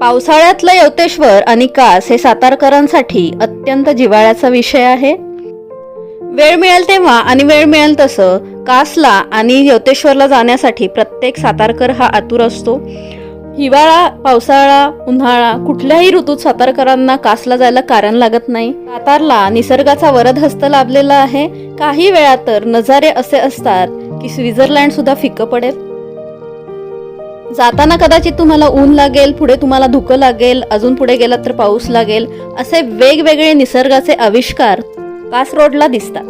पावसाळ्यातलं यवतेश्वर आणि कास हे सातारकरांसाठी अत्यंत जिव्हाळ्याचा विषय आहे. वेळ मिळेल तेव्हा आणि वेळ मिळेल तसं कासला आणि यवतेश्वरला जाण्यासाठी प्रत्येक सातारकर हा आतुर असतो. हिवाळा पावसाळा उन्हाळा कुठल्याही ऋतूत सातारकरांना कासला जायला कारण लागत नाही. सातारला निसर्गाचा वरद हस्त लाभलेला आहे. काही वेळा तर नजारे असे असतात की स्वित्झर्लंड सुद्धा फिकं पडेल. जाताना कदाचित तुम्हाला ऊन लागेल पुढे तुम्हाला धुकं लागेल अजून पुढे गेलात तर पाऊस लागेल असे वेगवेगळे निसर्गाचे आविष्कार कास रोडला दिसतात.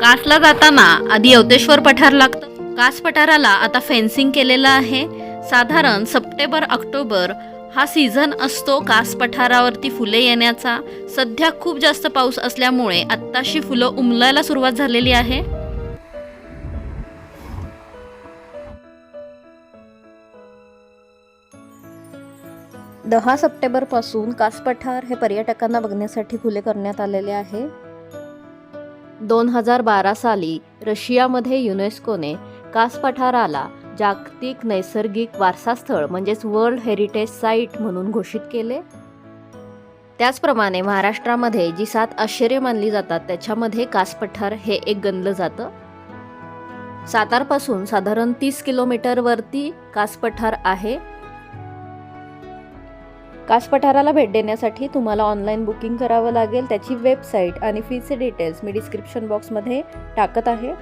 कासला जाताना आधी अवतेश्वर पठार लागतं. कास पठाराला आता फेन्सिंग केलेलं आहे. साधारण सप्टेंबर ऑक्टोबर हा सीझन असतो कास पठारावरती फुले येण्याचा. सध्या खूप जास्त पाऊस असल्यामुळे आत्ताशी फुलं उमलायला सुरुवात झालेली आहे. दहा सप्टेंबरपासून कास पठार हे पर्यटकांना बघण्यासाठी खुले करण्यात आलेले आहे. दोन हजार बारा साली रशियामध्ये युनेस्कोने कास पठाराला जागतिक नैसर्गिक वारसास्थळ म्हणजेच वर्ल्ड हेरिटेज साईट म्हणून घोषित केले. त्याचप्रमाणे महाराष्ट्रामध्ये जी सात आश्चर्य मानली जातात त्याच्यामध्ये कास पठार हे एक गणलं जातं. सातारपासून साधारण तीस किलोमीटरवरती कास पठार आहे. कास पठाराला भेट देण्यासाठी तुम्हाला ऑनलाईन बुकिंग करावं लागेल. त्याची वेबसाईट आणि फीचे डिटेल्स मी डिस्क्रिप्शन बॉक्समध्ये टाकत आहे.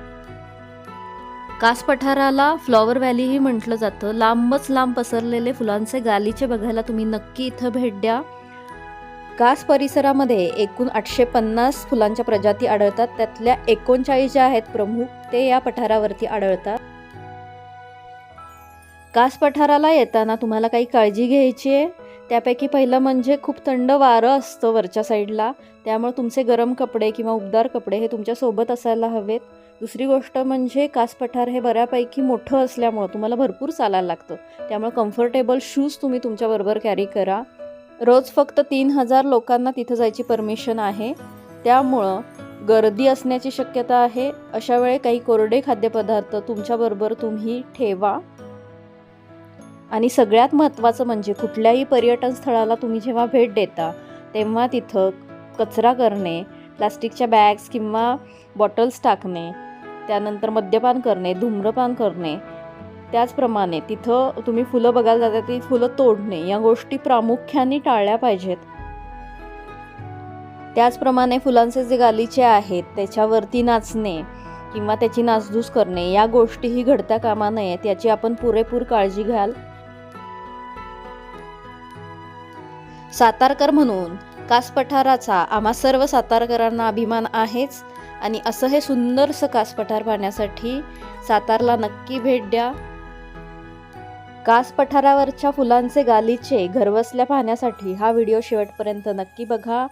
कास पठाराला फ्लॉवर व्हॅलीही म्हटलं जातं. लांबच लांब पसरलेले फुलांचे गालीचे बघायला तुम्ही नक्की इथं भेट द्या. कास परिसरामध्ये एकूण आठशे पन्नास फुलांच्या प्रजाती आढळतात. त्यातल्या एकोणचाळीस ज्या आहेत प्रमुख ते या पठारावरती आढळतात. कास पठाराला येताना तुम्हाला काही काळजी घ्यायची आहे? त्यापैकी पहिलं म्हणजे खूप थंड वारं असतं वरच्या साईडला. त्यामुळे तुमचे गरम कपडे किंवा उबदार कपडे हे तुमच्यासोबत असायला हवेत. दुसरी गोष्ट म्हणजे कास पठार हे बऱ्यापैकी मोठं असल्यामुळं तुम्हाला भरपूर चालायला लागतं. त्यामुळे कम्फर्टेबल शूज तुम्ही तुमच्याबरोबर कॅरी करा. रोज फक्त तीन हजार लोकांना तिथं जायची परमिशन आहे. त्यामुळं गर्दी असण्याची शक्यता आहे. अशा वेळी काही कोरडे खाद्यपदार्थ तुमच्याबरोबर तुम्ही ठेवा. आणि सगळ्यात महत्त्वाचं म्हणजे कुठल्याही पर्यटन स्थळाला तुम्ही जेव्हा भेट देता तेव्हा तिथं कचरा करणे प्लास्टिकच्या बॅग्स किंवा बॉटल्स टाकणे त्यानंतर मद्यपान करणे धूम्रपान करणे त्याचप्रमाणे तिथं तुम्ही फुलं बघायला जाता ती फुलं तोडणे या गोष्टी प्रामुख्याने टाळल्या पाहिजेत. त्याचप्रमाणे फुलांचे जे गालीचे आहेत त्याच्यावरती नाचणे किंवा त्याची नासधूस करणे या गोष्टीही घडता कामा नयेत याची आपण पुरेपूर काळजी घ्याल. सातारकर म्हणून. कास पठाराचा आम्हा सर्व सातारकरांना अभिमान आहेच आणि असं हे सुंदरसं कास पठार पाहण्यासाठी सातारला नक्की भेट द्या. कास पठारावरच्या फुलांचे गालीचे घरबसल्या पाहण्यासाठी हा व्हिडिओ शेवटपर्यंत नक्की बघा.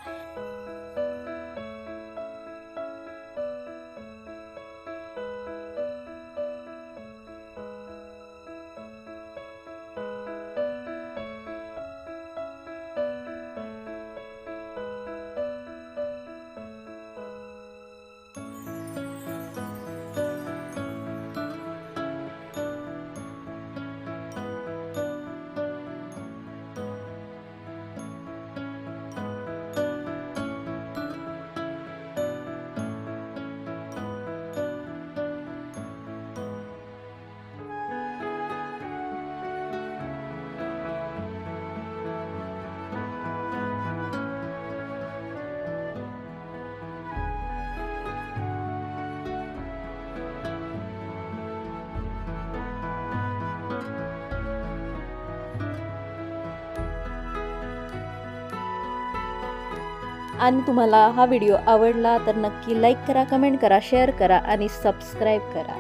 आणि तुम्हाला हा व्हिडिओ आवडला तर नक्की लाईक करा कमेंट करा शेअर करा आणि सबस्क्राईब करा.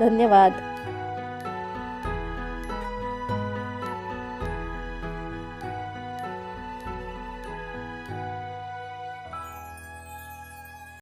धन्यवाद.